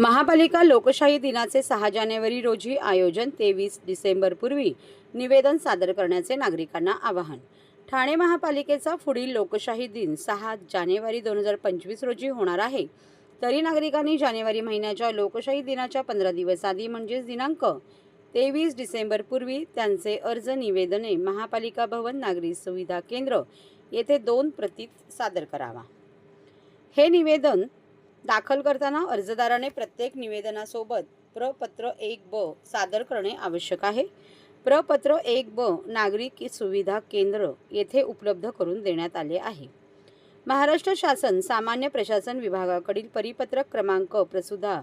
महापालिका लोकशाही दिनाचे सहा जानेवारी रोजी आयोजन तेवीस डिसेंबरपूर्वी निवेदन सादर करण्याचे नागरिकांना आवाहन. ठाणे महापालिकेचा पुढील लोकशाही दिन सहा जानेवारी दोन हजार पंचवीस रोजी होणार आहे. तरी नागरिकांनी जानेवारी महिन्याच्या लोकशाही दिनाच्या पंधरा दिवस आधी म्हणजेच दिनांक तेवीस डिसेंबरपूर्वी त्यांचे अर्ज निवेदने महापालिका भवन नागरी सुविधा केंद्र येथे दोन प्रतीत सादर करावा. हे निवेदन दाखल करताना अर्जदाराने प्रत्येक निवेदनासोबत प्रपत्र एक ब सादर करणे आवश्यक आहे. प्रपत्र एक ब नागरिक सुविधा केंद्र येथे उपलब्ध करून देण्यात आले आहे. महाराष्ट्र शासन सामान्य प्रशासन विभागाकडील परिपत्रक क्रमांक प्रसुधा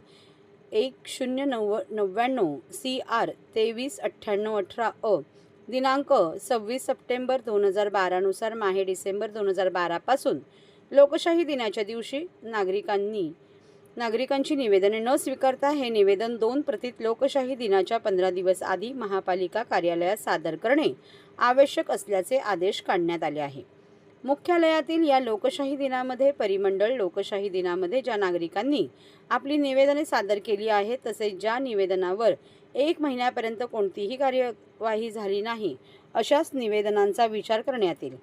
एक शून्य नव्व नव्याण्णव सी आर तेवीस अठ्ठ्याण्णव अठरा अ दिनांक सव्वीस सप्टेंबर दोन हजार बारानुसार माहे डिसेंबर दोन हजार बारापासून लोकशाही दिनाच्या दिवशी नागरिकांनी नागरिकांची निवेदने न स्वीकारता हे निवेदन दोन प्रतीत लोकशाही दिनाच्या पंधरा दिवस आधी महापालिका कार्यालयात सादर करणे आवश्यक असल्याचे आदेश काढण्यात आले आहे. मुख्यालयातील या लोकशाही दिनामध्ये परिमंडळ लोकशाही दिनामध्ये ज्या नागरिकांनी आपली निवेदने सादर केली आहेत तसेच ज्या निवेदनावर एक महिन्यापर्यंत कोणतीही कार्यवाही झाली नाही अशाच निवेदनांचा विचार करण्यात येईल.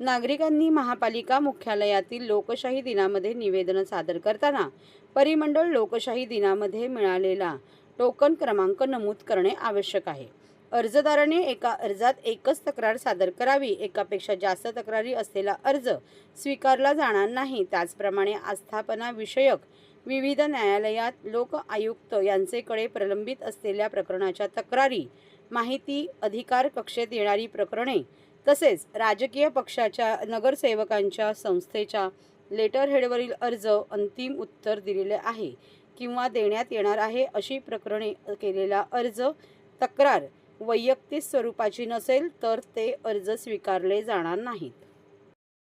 नागरिकांनी महापालिका मुख्यालयातील लोकशाही दिनामध्ये निवेदन सादर करताना परिमंडळ लोकशाही दिनामध्ये मिळालेला टोकन क्रमांक नमूद करणे आवश्यक आहे. अर्जदाराने एका अर्जात एकच तक्रार सादर करावी एकापेक्षा जास्त तक्रारी असलेला अर्ज स्वीकारला जाणार नाही. त्याचप्रमाणे आस्थापना विषयक विविध न्यायालयात लोक आयुक्त यांचेकडे प्रलंबित असलेल्या प्रकरणाच्या तक्रारी माहिती अधिकार कक्षेत येणारी प्रकरणे तसेच राजकीय पक्षाच्या नगरसेवकांच्या संस्थेच्या लेटर हेडवरील अर्ज अंतिम उत्तर दिलेले आहे किंवा देण्यात येणार आहे अशी प्रकरणे केलेला अर्ज तक्रार वैयक्तिक स्वरूपाची नसेल तर ते अर्ज स्वीकारले जाणार नाहीत.